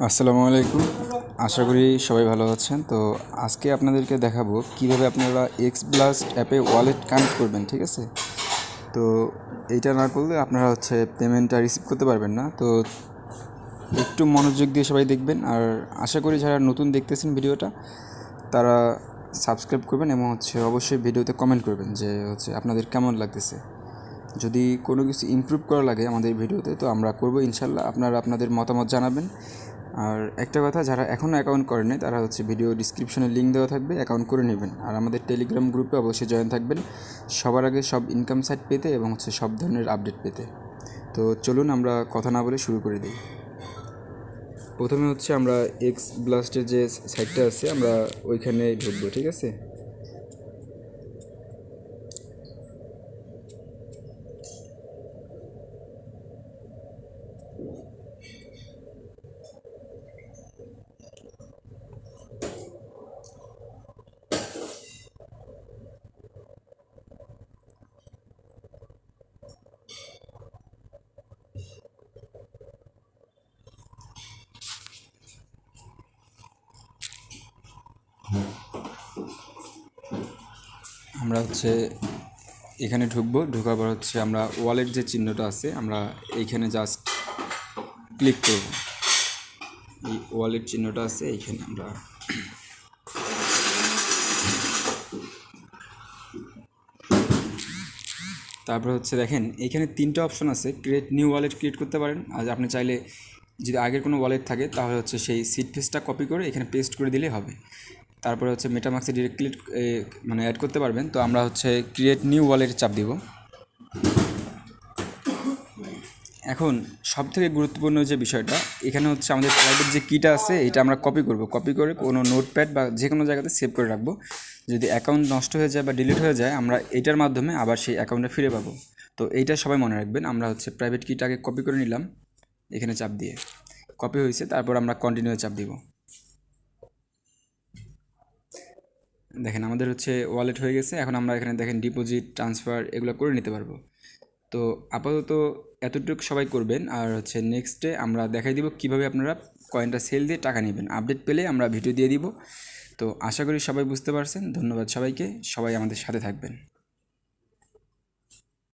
আসসালামু আলাইকুম। আশা করি সবাই ভালো আছেন। তো আজকে আপনাদেরকে দেখাবো কীভাবে আপনারা এক্স ব্লাস্ট অ্যাপে ওয়ালেট কানেক্ট করবেন, ঠিক আছে? তো এইটা না করলে আপনারা হচ্ছে পেমেন্টটা রিসিভ করতে পারবেন না। তো একটু মনোযোগ দিয়ে সবাই দেখবেন। আর আশা করি যারা নতুন দেখতেছেন ভিডিওটা, তারা সাবস্ক্রাইব করবেন এবং হচ্ছে অবশ্যই ভিডিওতে কমেন্ট করবেন যে হচ্ছে আপনাদের কেমন লাগতেছে। যদি কোনো কিছু ইমপ্রুভ করা লাগে আমাদের ভিডিওতে, তো আমরা করব ইনশাল্লাহ। আপনারা আপনাদের মতামত জানাবেন। আর একটা কথা, যারা এখনও অ্যাকাউন্ট করেনি তারা হচ্ছে ভিডিও ডিসক্রিপশনে লিঙ্ক দেওয়া থাকবে অ্যাকাউন্ট করে নেবেন। আর আমাদের টেলিগ্রাম গ্রুপে অবশ্যই জয়েন থাকবেন, সবার আগে সব ইনকাম সাইট পেতে এবং হচ্ছে সব ধরনের আপডেট পেতে। তো চলুন আমরা কথা না বলে শুরু করে দিই। প্রথমে হচ্ছে আমরা এক্স ব্লাস্টের যে সাইটটা আছে, আমরা ওইখানে ঢুকবো, ঠিক আছে? আমরা হচ্ছে এখানে ঢুকবো, ঢোকার পর হচ্ছে আমরা ওয়ালেট যে চিহ্নটা আছে, আমরা এইখানে জাস্ট ক্লিক করব। এই ওয়ালেট চিহ্নটা আছে, এইখানে আমরা তারপর হচ্ছে দেখেন, এইখানে তিনটা অপশন আছে ক্রিয়েট নিউ ওয়ালেট ক্রিয়েট করতে পারেন। আর আপনি চাইলে যদি আগের কোনো ওয়ালেট থাকে, তাহলে হচ্ছে সেই সিট ফেসটা কপি করে এখানে পেস্ট করে দিলেই হবে। তারপরে হচ্ছে মেটামাক্সে ডিরেক্ট মানে অ্যাড করতে পারবেন। তো আমরা হচ্ছে ক্রিয়েট নিউ ওয়ালেট চাপ দিব। এখন সব থেকে গুরুত্বপূর্ণ যে বিষয়টা, এখানে হচ্ছে আমাদের প্রাইভেট যে কিটা আছে, এটা আমরা কপি করব। কপি করে কোনো নোটপ্যাড বা যে কোনো জায়গাতে সেভ করে রাখব। যদি অ্যাকাউন্ট নষ্ট হয়ে যায় বা ডিলিট হয়ে যায়, আমরা এটার মাধ্যমে আবার সেই অ্যাকাউন্টে ফিরে পাবো। তো এইটা সবাই মনে রাখবেন, আমরা হচ্ছে প্রাইভেট কিটাকে কপি করে নিলাম, এখানে চাপ দিয়ে। কপি হয়েছে, তারপর আমরা কন্টিনিউ চাপ দিব। দেখেন আমাদের হচ্ছে ওয়ালেট হয়ে গেছে, এখন আমরা এখানে দেখেন ডিপোজিট ট্রান্সফার এগুলো করে নিতে পারব। তো আপাতত এতটুকু সবাই করবেন, আর হচ্ছে নেক্সটে আমরা দেখাই দিব কীভাবে আপনারা কয়েনটা সেল দিয়ে টাকা নেবেন। আপডেট পেলে আমরা ভিডিও দিয়ে দিব। তো আশা করি সবাই বুঝতে পারছেন, ধন্যবাদ সবাইকে, সবাই আমাদের সাথে থাকবেন।